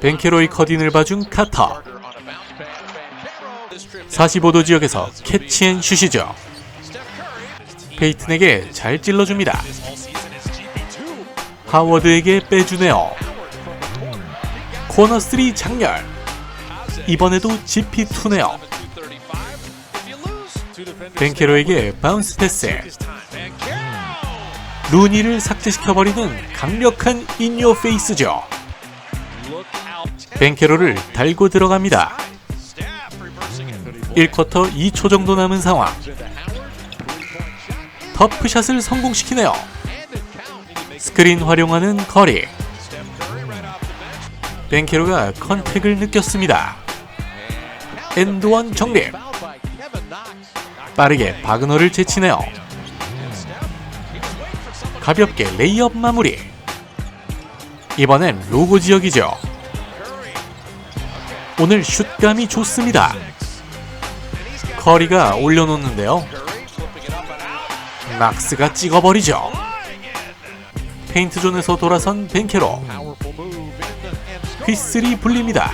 벤케로의 커딘을 봐준 카터 45도 지역에서 캐치앤 슛이죠. 페이튼에게 잘 찔러줍니다. 하워드에게 빼주네요. 코너 3 장렬. 이번에도 GP2네요. 벤케로에게 바운스 패스 루니를 삭제시켜버리는 강력한 인요 페이스죠 벤케로를 달고 들어갑니다. 1쿼터 2초 정도 남은 상황. 터프샷을 성공시키네요. 스크린 활용하는 커리. 벤케로가 컨택을 느꼈습니다. 엔드원 정립 빠르게 바그너를 제치네요. 가볍게 레이업 마무리. 이번엔 로고 지역이죠 오늘 슛감이 좋습니다. 커리가 올려놓는데요. 막스가 찍어버리죠. 페인트 존에서 돌아선 벤케로 휘슬이 불립니다.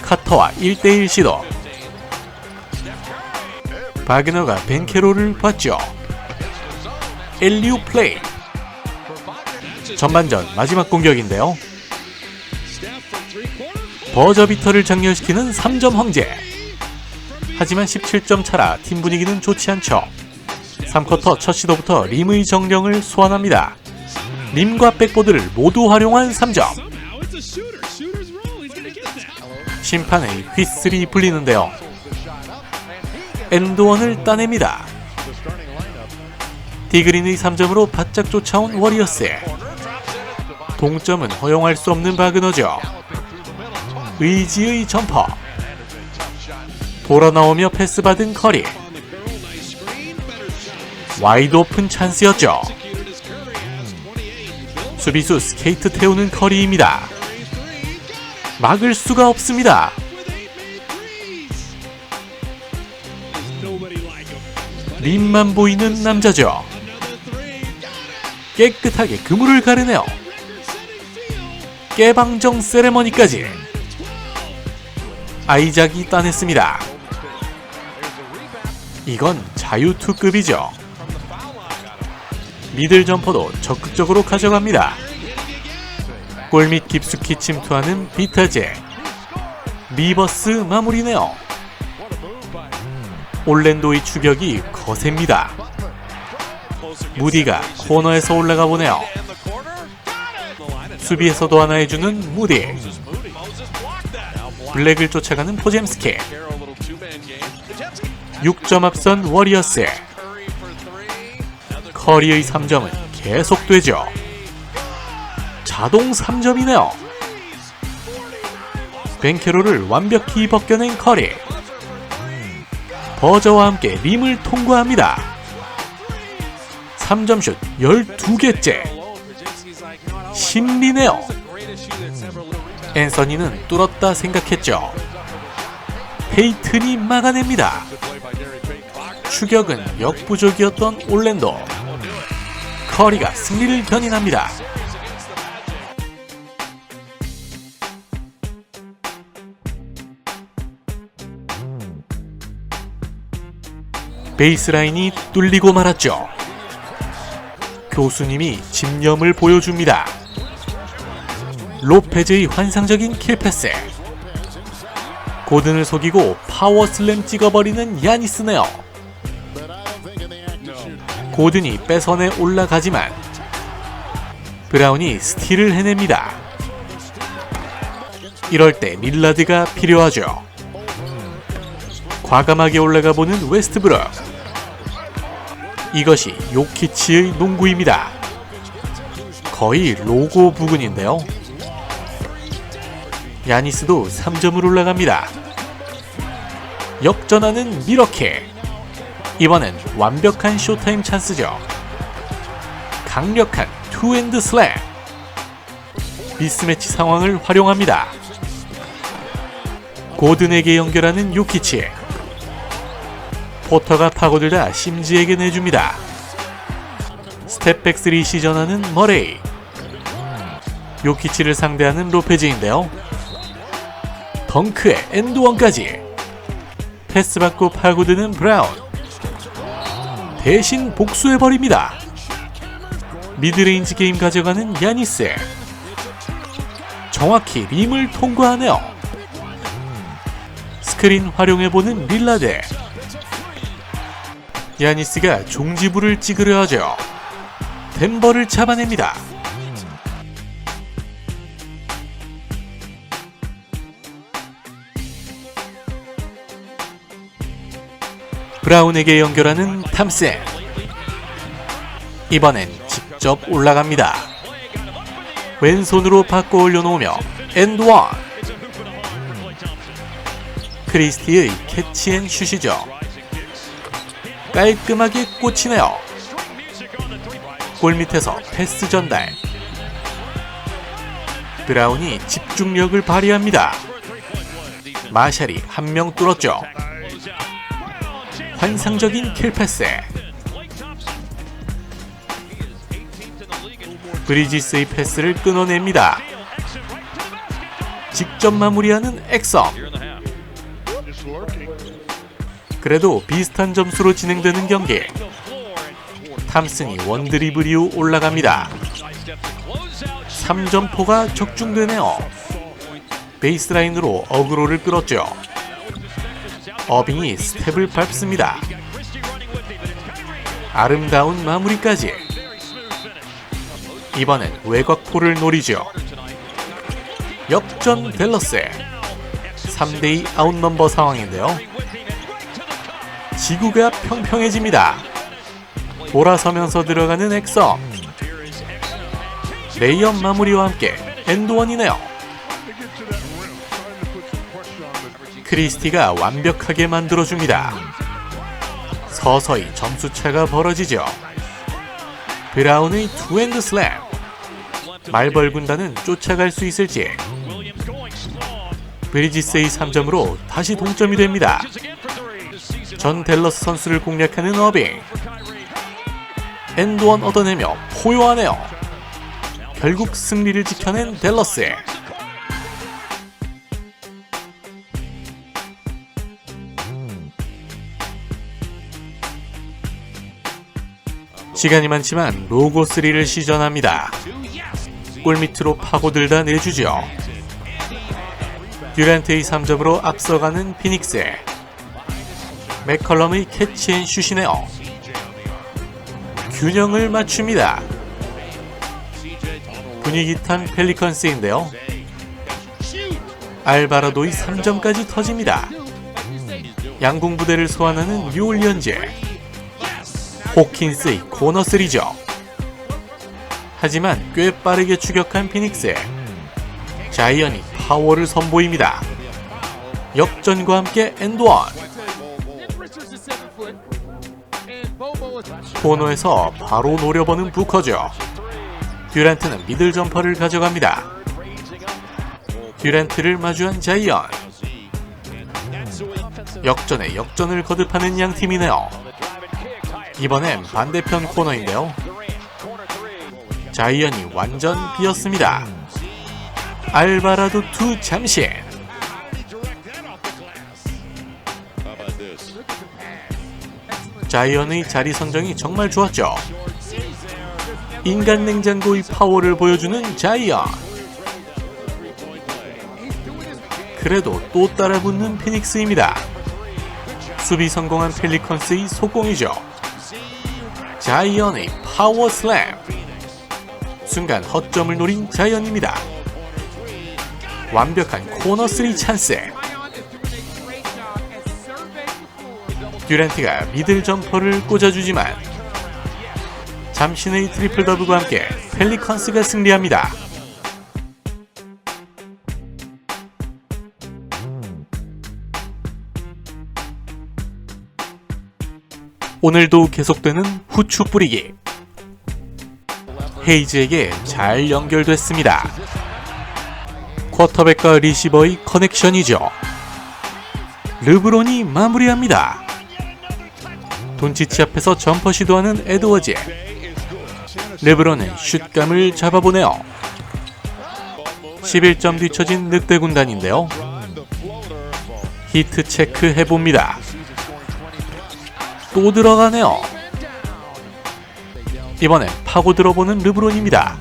카터와 1대1 시도. 바그너가 벤케로를 봤죠. 엘리우 플레이. 전반전 마지막 공격인데요 버저비터를 장렬시키는 3점 황제. 하지만 17점 차라 팀 분위기는 좋지 않죠. 3쿼터 첫 시도부터 림의 정령을 소환합니다. 림과 백보드를 모두 활용한 3점. 심판의 휘슬이 불리는데요. 엔드원을 따냅니다. 디그린의 3점으로 바짝 쫓아온 워리어스 동점은 허용할 수 없는 바그너죠 의지의 점퍼 돌아 나오며 패스 받은 커리. 와이드 오픈 찬스였죠. 수비수 스케이트 태우는 커리입니다. 막을 수가 없습니다. 림만 보이는 남자죠. 깨끗하게 그물을 가르네요. 깨방정 세레머니까지 아이작이 따냈습니다. 이건 자유투급이죠. 미들 점퍼도 적극적으로 가져갑니다. 골밑 깊숙이 침투하는 비타제. 리버스 마무리네요. 올랜도의 추격이 거셉니다. 무디가 코너에서 올라가 보네요. 수비에서도 하나 해주는 무디. 블랙을 쫓아가는 포잼스키 6점 앞선 워리어스 커리의 3점은 계속되죠. 자동 3점이네요. 벤케로를 완벽히 벗겨낸 커리. 버저와 함께 림을 통과합니다. 3점슛 12개째. 신리네요 앤서니는 뚫었다 생각했죠. 페이튼이 막아냅니다. 추격은 역부족이었던 올랜도. 커리가 승리를 견인합니다. 베이스라인이 뚫리고 말았죠. 교수님이 집념을 보여줍니다. 로페즈의 환상적인 킬패스. 고든을 속이고 파워슬램 찍어버리는 야니스네요. 고든이 뺏어내 올라가지만 브라운이 스틸을 해냅니다. 이럴 때 밀라드가 필요하죠. 과감하게 올라가 보는 웨스트브룩. 이것이 요키치의 농구입니다. 거의 로고 부근인데요 야니스도 3점을 올라갑니다. 역전하는 미러케. 이번엔 완벽한 쇼타임 찬스죠. 강력한 투핸드 슬램. 미스매치 상황을 활용합니다. 고든에게 연결하는 요키치. 포터가 파고들다 심지에게 내줍니다. 스텝백 3 시전하는 머레이. 요키치를 상대하는 로페즈인데요. 덩크에 엔드원까지 패스 받고 파고드는 브라운 대신 복수해버립니다. 미드레인지 게임 가져가는 야니스 정확히 림을 통과하네요. 스크린 활용해보는 릴라드 야니스가 종지부를 찌그려 하죠. 덴버를 잡아냅니다. 브라운에게 연결하는 탐슨. 이번엔 직접 올라갑니다. 왼손으로 바꿔 올려놓으며 엔드원. 크리스티의 캐치앤 슛이죠. 깔끔하게 꽂히네요. 골 밑에서 패스 전달. 브라운이 집중력을 발휘합니다. 마샬이 한 명 뚫었죠. 환상적인 킬 패스. 브리지스의 패스를 끊어냅니다. 직접 마무리하는 엑섬. 그래도 비슷한 점수로 진행되는 경기. 탐슨이 원드리블 이후 올라갑니다. 3점포가 적중되네요. 베이스라인으로 어그로를 끌었죠. 어빙이 스텝을 밟습니다. 아름다운 마무리까지. 이번엔 외곽포를 노리죠. 역전 델러스. 3대2 아웃넘버 상황인데요. 지구가 평평해집니다. 돌아서면서 들어가는 엑섬. 레이업 마무리와 함께 엔드원이네요. 크리스티가 완벽하게 만들어줍니다. 서서히 점수차가 벌어지죠. 브라운의 투핸드 슬램. 말벌 군단은 쫓아갈 수 있을지. 브리지스의 3점으로 다시 동점이 됩니다. 전 델러스 선수를 공략하는 어빙. 엔드원 얻어내며 포효하네요. 결국 승리를 지켜낸 델러스. 시간이 많지만 로고 3를 시전합니다. 골밑으로 파고들다 내주죠. 듀란트의 3점으로 앞서가는 피닉스. 맥컬럼의 캐치앤슛이네요. 균형을 맞춥니다. 분위기 탄 펠리컨스인데요. 알바라도의 3점까지 터집니다. 양궁 부대를 소환하는 뉴올리언즈. 호킨스의 코너 3죠. 하지만 꽤 빠르게 추격한 피닉스. 자이언이 파워를 선보입니다. 역전과 함께 엔드원. 코너에서 바로 노려보는 부커죠. 듀란트는 미들 점퍼를 가져갑니다. 듀란트를 마주한 자이언. 역전에 역전을 거듭하는 양 팀이네요. 이번엔 반대편 코너인데요. 자이언이 완전 비었습니다. 알바라도 투 잠시. 자이언의 자리 선정이 정말 좋았죠. 인간 냉장고의 파워를 보여주는 자이언. 그래도 또 따라붙는 피닉스입니다. 수비 성공한 펠리컨스의 속공이죠. 자이언의 파워 슬램. 순간 허점을 노린 자이언입니다. 완벽한 코너 3 찬스. 듀란트가 미들 점퍼를 꽂아주지만 잠시의 트리플 더블과 함께 펠리컨스가 승리합니다. 오늘도 계속되는 후추 뿌리기. 헤이즈에게 잘 연결됐습니다. 쿼터백과 리시버의 커넥션이죠. 르브론이 마무리합니다. 돈치치 앞에서 점퍼 시도하는 에드워즈. 르브론은 슛감을 잡아보네요. 11점 뒤처진 늑대 군단인데요. 히트 체크 해봅니다. 또 들어가네요. 이번엔 파고 들어보는 르브론입니다.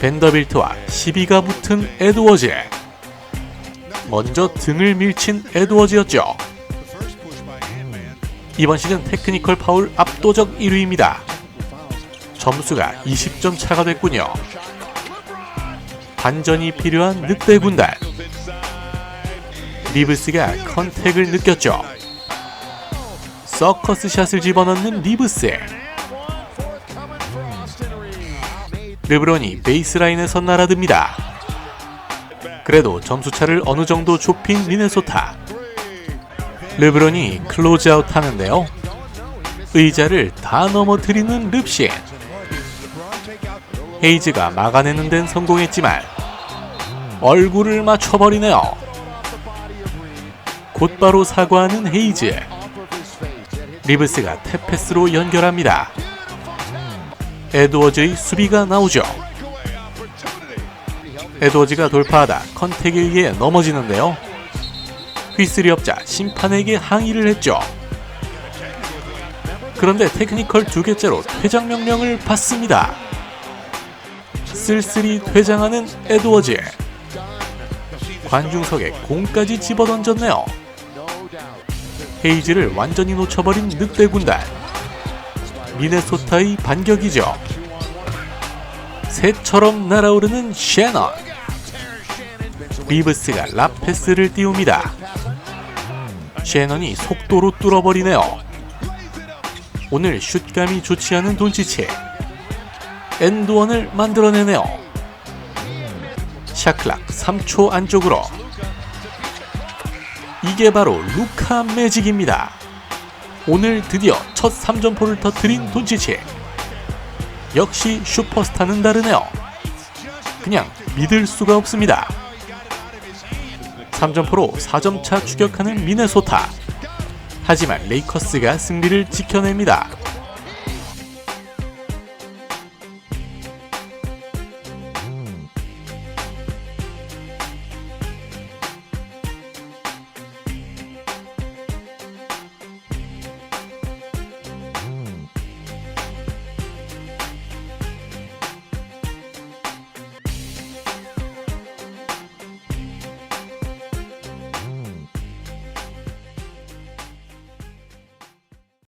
벤더빌트와 시비가 붙은 에드워즈. 먼저 등을 밀친 에드워즈였죠. 이번 시즌 테크니컬 파울 압도적 1위입니다. 점수가 20점 차가 됐군요. 반전이 필요한 늑대 군단. 리브스가 컨택을 느꼈죠. 서커스 샷을 집어넣는 리브스. 르브론이 베이스라인에서 날아듭니다. 그래도 점수차를 어느 정도 좁힌 미네소타. 르브론이 클로즈아웃 하는데요. 의자를 다 넘어뜨리는 릅신. 헤이즈가 막아내는 데는 성공했지만 얼굴을 맞춰버리네요. 곧바로 사과하는 헤이즈. 리브스가 탭패스로 연결합니다. 에드워즈의 수비가 나오죠. 에드워즈가 돌파하다 의해 넘어지는데요. 휘슬이 없자 심판에게 항의를 했죠. 그런데 테크니컬 두 개째로 퇴장 명령을 받습니다. 쓸쓸히 퇴장하는 에드워즈. 관중석에 공까지 집어던졌네요. 헤이즈를 완전히 놓쳐버린 늑대 군단. 미네소타의 반격이죠. 새처럼 날아오르는 셰넌. 리브스가 라페스를 띄웁니다. 셰넌이 속도로 뚫어버리네요. 오늘 슛감이 좋지 않은 돈치치. 엔드원을 만들어내네요. 샤클락 3초 안쪽으로. 이게 바로 루카 매직입니다. 오늘 드디어 첫 3점포를 터뜨린 돈치치. 역시 슈퍼스타는 다르네요. 그냥 믿을 수가 없습니다. 3점포로 4점차 추격하는 미네소타. 하지만 레이커스가 승리를 지켜냅니다.